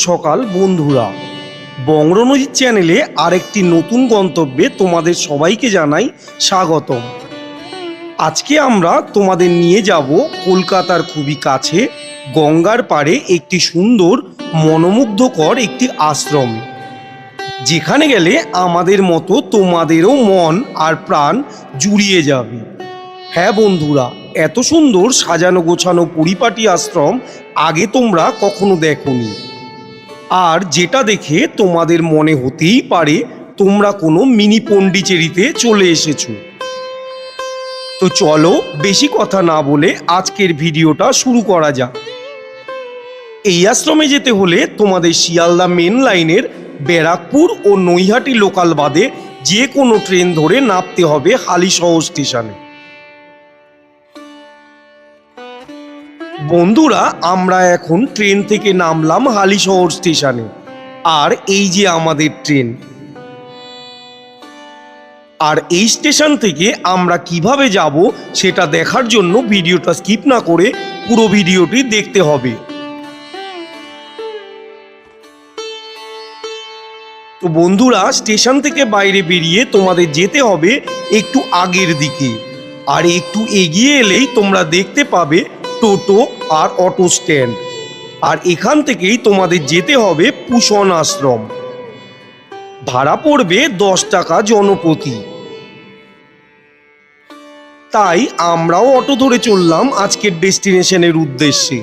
সকাল, বন্ধুরা। বঙ্গনদীর চ্যানেলে আরেকটি নতুন গন্তব্যে তোমাদের সবাইকে জানাই স্বাগতম। আজকে আমরা তোমাদের নিয়ে যাব কলকাতার খুবই কাছে, গঙ্গার পাড়ে একটি সুন্দর, মনোমুগ্ধকর একটি আশ্রম। যেখানে গেলে আমাদের মতো তোমাদেরও মন আর প্রাণ জুড়িয়ে যাবে। হ্যাঁ বন্ধুরা, এত সুন্দর সাজানো গোছানো পরিপাটি আশ্রম আগে তোমরা কখনো দেখোনি। আর যেটা দেখে তোমাদের মনে হতেই পারে, তোমরা কোনো মিনি পন্ডিচেরিতে চলে এসেছ। তো চলো বেশি কথা না বলে আজকের ভিডিওটা শুরু করা যাক। এই আশ্রমে যেতে হলে তোমাদের শিয়ালদা মেন লাইনের ব্যারাকপুর ও নৈহাটি লোকাল বাদে যে কোনো ট্রেন ধরে নামতে হবে হালিশহর স্টেশনে। বন্ধুরা, আমরা এখন ট্রেন থেকে নামলাম হালিশহর স্টেশনে। আর এই যে আমাদের ট্রেন। আর এই স্টেশন থেকে আমরা কীভাবে যাব, সেটা দেখার জন্য ভিডিওটা স্কিপ না করে পুরো ভিডিওটি দেখতে হবে। তো বন্ধুরা, স্টেশন থেকে বাইরে বেরিয়ে তোমাদের যেতে হবে একটু আগের দিকে। আর একটু এগিয়ে এলেই তোমরা দেখতে পাবে টোটো আর অটো স্ট্যান্ড। আর এখান থেকেই তোমাদের যেতে হবে পুষণ আশ্রম। ভাড়া পড়বে দশ টাকা জনপ্রতি। তাই আমরাও অটো ধরে চললাম আজকের ডেস্টিনেশনের উদ্দেশ্যে।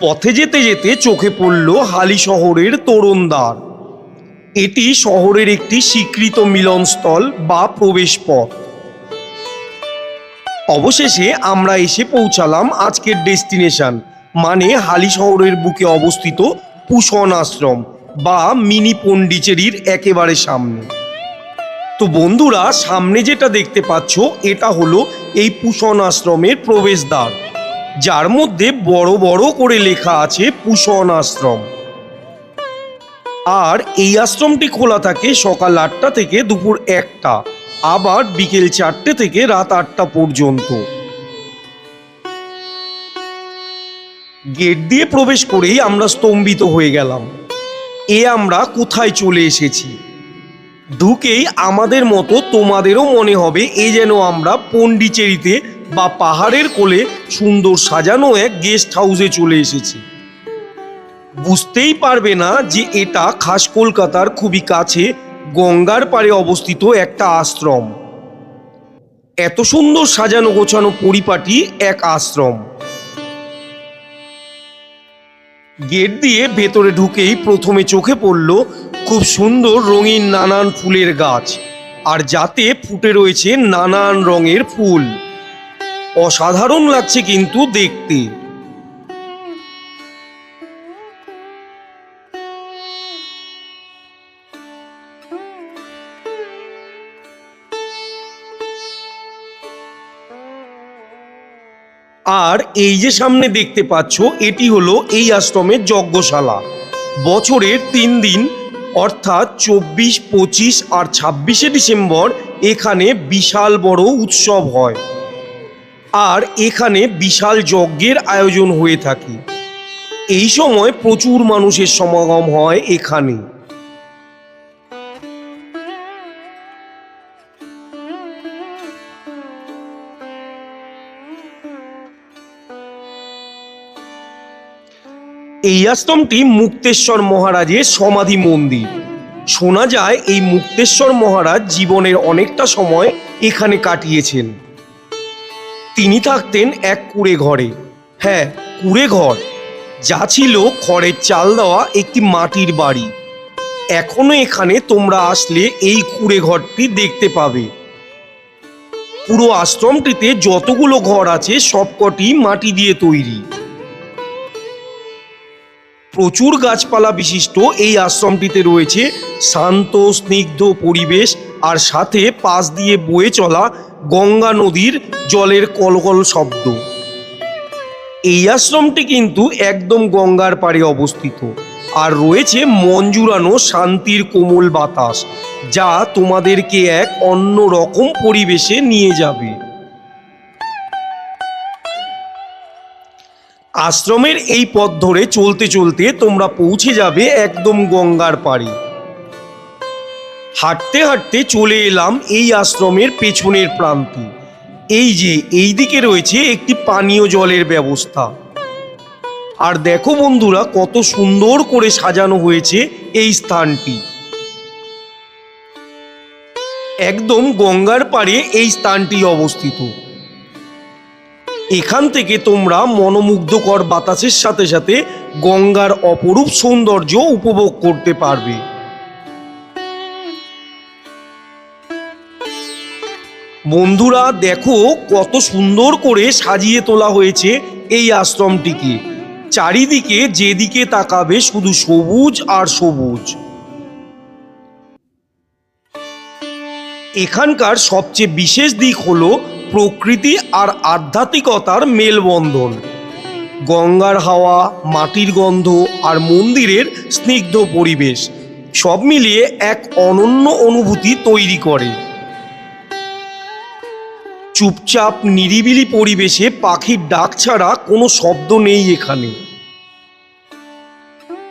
পথে যেতে যেতে চোখে পড়ল হালি শহরের তোরণদ্বার। এটি শহরের একটি স্বীকৃত মিলনস্থল বা প্রবেশপথ। অবশেষে আমরা এসে পৌঁছালাম আজকের ডেস্টিনেশন মানে হালি শহরের বুকে অবস্থিত পুষণ আশ্রম বা মিনি পন্ডিচেরির একেবারে সামনে। তো বন্ধুরা, সামনে যেটা দেখতে পাচ্ছ, এটা হলো এই পুষণ আশ্রমের প্রবেশদ্বার, যার মধ্যে বড় বড় করে লেখা আছে পুষণ আশ্রম। আর এই আশ্রমটি খোলা থাকে সকাল আটটা থেকে দুপুর একটা। আবার বিকেল চারটে থেকে রাত আটটা পর্যন্ত। গেট দিয়ে প্রবেশ করেই আমরা স্তম্ভিত হয়ে গেলাম। এ আমরা কোথায় চলে এসেছি? ঢুকেই আমাদের মতো তোমাদেরও মনে হবে এ যেন আমরা পন্ডিচেরিতে বা পাহাড়ের কোলে সুন্দর সাজানো এক গেস্ট হাউসে চলে এসেছি। বুঝতেই পারবে না যে এটা খাস কলকাতার খুবই কাছে গঙ্গার পাড়ে অবস্থিত একটা আশ্রম। এত সুন্দর সাজানো গোছানো পরিপাটি এক আশ্রম। গেট দিয়ে ভেতরে ঢুকেই প্রথমে চোখে পড়ল খুব সুন্দর রঙিন নানান ফুলের গাছ, আর যাতে ফুটে রয়েছে নানান রঙের ফুল। অসাধারণ লাগছে কিন্তু দেখতে। আর এই যে সামনে দেখতে পাচ্ছ, এটি হলো এই আশ্রমের যজ্ঞশালা। বছরের তিন দিন, অর্থাৎ চব্বিশ, পঁচিশ আর ছাব্বিশে ডিসেম্বর, এখানে বিশাল বড় উৎসব হয়। আর এখানে বিশাল যজ্ঞের আয়োজন হয়ে থাকে। এই সময় প্রচুর মানুষের সমাগম হয় এখানে। এই আশ্রমটি মুক্তেশ্বর মহারাজের সমাধি মন্দির। শোনা যায়, এই মুক্তেশ্বর মহারাজ জীবনের অনেকটা সময় এখানে কাটিয়েছেন। তিনি থাকতেন এক কুড়ে ঘরে। হ্যাঁ কুড়ে ঘর। যা ছিল খড়ের চাল দেওয়া একটি মাটির বাড়ি। এখনও এখানে তোমরা আসলে এই কুড়ে ঘরটি দেখতে পাবে। পুরো আশ্রমটিতে যতগুলো ঘর আছে, সবকটি মাটি দিয়ে তৈরি। প্রচুর গাছপালা বিশিষ্ট এই আশ্রমটিতে রয়েছে। শান্ত, স্নিগ্ধ পরিবেশ আর সাথে পাশ দিয়ে বয়ে চলা গঙ্গা নদীর জলের কলকল শব্দ। এই আশ্রমটি কিন্তু একদম গঙ্গার পাড়ে অবস্থিত। আর রয়েছে জুড়ানো শান্তির কোমল বাতাস, যা তোমাদেরকে এক অন্য রকম পরিবেশে নিয়ে যাবে। আশ্রমের এই পথ ধরে চলতে চলতে তোমরা পৌঁছে যাবে একদম গঙ্গার পাড়ে। হাঁটতে হাঁটতে চলে এলাম এই আশ্রমের পেছনের প্রান্তে। এই যে, এই দিকে রয়েছে একটি পানীয় জলের ব্যবস্থা। আর দেখো বন্ধুরা, কত সুন্দর করে সাজানো হয়েছে এই স্থানটি। একদম গঙ্গার পাড়ে এই স্থানটি অবস্থিত। এখান থেকে তোমরা মনোমুগ্ধকর বাতাসের সাথে সাথে গঙ্গার অপরূপ সৌন্দর্য উপভোগ করতে পারবে। বন্ধুরা, দেখো কত সুন্দর করে সাজিয়ে তোলা হয়েছে এই আশ্রমটিকে। চারিদিকে যেদিকে তাকাবে শুধু সবুজ আর সবুজ। এখানকার সবচেয়ে বিশেষ দিক হলো প্রকৃতি আর আধ্যাত্মিকতার মেলবন্ধন। গঙ্গার হাওয়া, মাটির গন্ধ আর মন্দিরের স্নিগ্ধ পরিবেশ, সব মিলিয়ে এক অনন্য অনুভূতি তৈরি করে। চুপচাপ, নিরিবিলি পরিবেশে পাখির ডাক ছাড়া কোনো শব্দ নেই এখানে।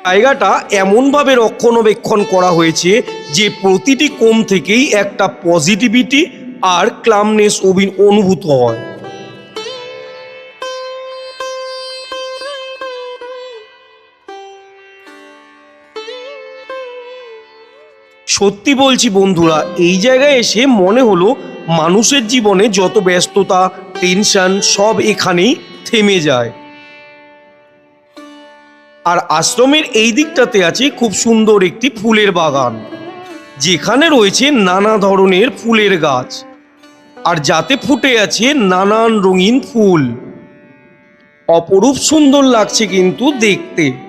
জায়গাটা এমনভাবে রক্ষণাবেক্ষণ করা হয়েছে যে প্রতিটি কোণ থেকেই একটা পজিটিভিটি আর ক্লামনেস অনুভূত হয়। সত্যি বলছি বন্ধুরা, এই জায়গায় এসে মনে হলো মানুষের জীবনে যত ব্যস্ততা টেনশন সব এখানেই থেমে যায়। আর আশ্রমের এই দিকটাতে আছে খুব সুন্দর একটি ফুলের বাগান, যেখানে রয়েছে নানা ধরনের ফুলের গাছ। আর যাতে ফুটে আছে নানান রঙিন ফুল। অপরূপ সুন্দর লাগছে কিন্তু দেখতে।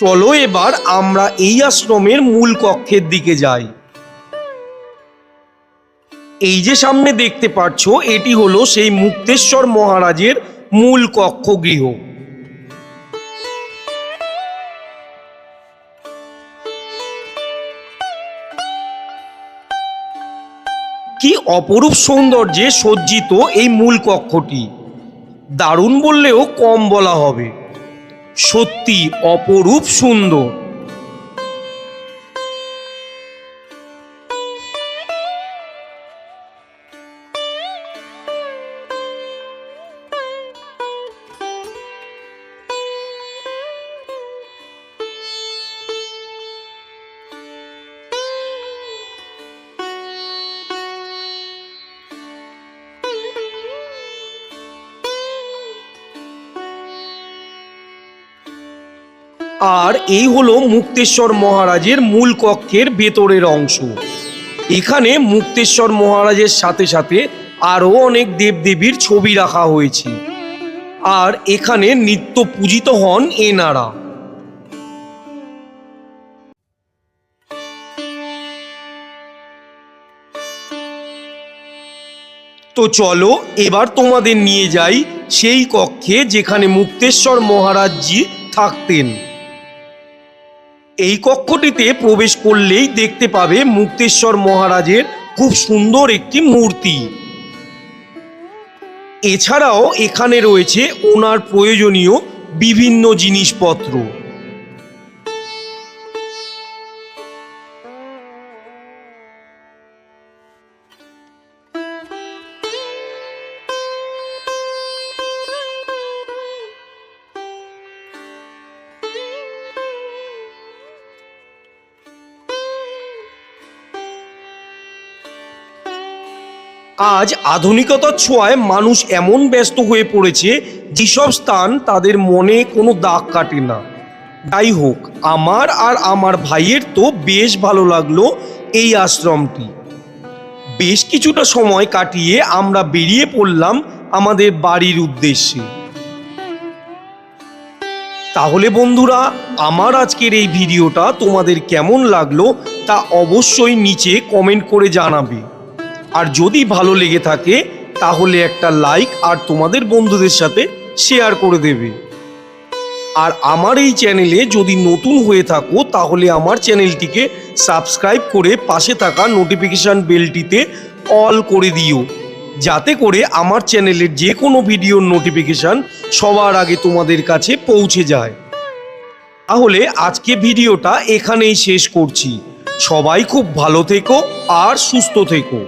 চলো এবার আমরা এই আশ্রমের মূল কক্ষের দিকে যাই। এই যে সামনে দেখতে পাচ্ছ এটি হলো সেই মুক্তেশ্বর মহারাজের মূল কক্ষ গৃহ কি অপরূপ সৌন্দর্যে সজ্জিত এই মূল কক্ষটি। দারুণ বললেও কম বলা হবে। সত্যি অপরূপ সুন্দর। আর এই হলো মুক্তেশ্বর মহারাজের মূল কক্ষের ভেতরের অংশ। এখানে মুক্তেশ্বর মহারাজের সাথে সাথে আরও অনেক দেবদেবীর ছবি রাখা হয়েছে। আর এখানে নিত্য পূজিত হন এনারা তো চলো এবার তোমাদের নিয়ে যাই সেই কক্ষে যেখানে মুক্তেশ্বর মহারাজজি থাকতেন। এই কক্ষটিতে প্রবেশ করলেই দেখতে পাবে মুক্তেশ্বর মহারাজের খুব সুন্দর একটি মূর্তি। এছাড়াও এখানে রয়েছে ওনার প্রয়োজনীয় বিভিন্ন জিনিসপত্র। আজ আধুনিকতার ছোঁয়ায় মানুষ এমন ব্যস্ত হয়ে পড়েছে, যেসব স্থান তাদের মনে কোনো দাগ কাটে না। যাই হোক, আমার আর আমার ভাইয়ের তো বেশ ভালো লাগল এই আশ্রমটি। বেশ কিছুটা সময় কাটিয়ে আমরা বেরিয়ে পড়লাম আমাদের বাড়ির উদ্দেশ্যে। তাহলে বন্ধুরা, আমার আজকের এই ভিডিওটা তোমাদের কেমন লাগল তা অবশ্যই নিচে কমেন্ট করে জানাবে। আর যদি ভালো লেগে থাকে, তাহলে একটা লাইক আর তোমাদের বন্ধুদের সাথে শেয়ার করে দেবে। আর আমার এই চ্যানেলে যদি নতুন হয়ে থাকো, তাহলে আমার চ্যানেলটিকে সাবস্ক্রাইব করে পাশে থাকা নোটিফিকেশান বেলটিতে অল করে দিও। যাতে করে আমার চ্যানেলের যে কোনো ভিডিওর নোটিফিকেশান সবার আগে তোমাদের কাছে পৌঁছে যায়। তাহলে আজকে ভিডিওটা এখানেই শেষ করছি। সবাই খুব ভালো থেকো আর সুস্থ থেকো।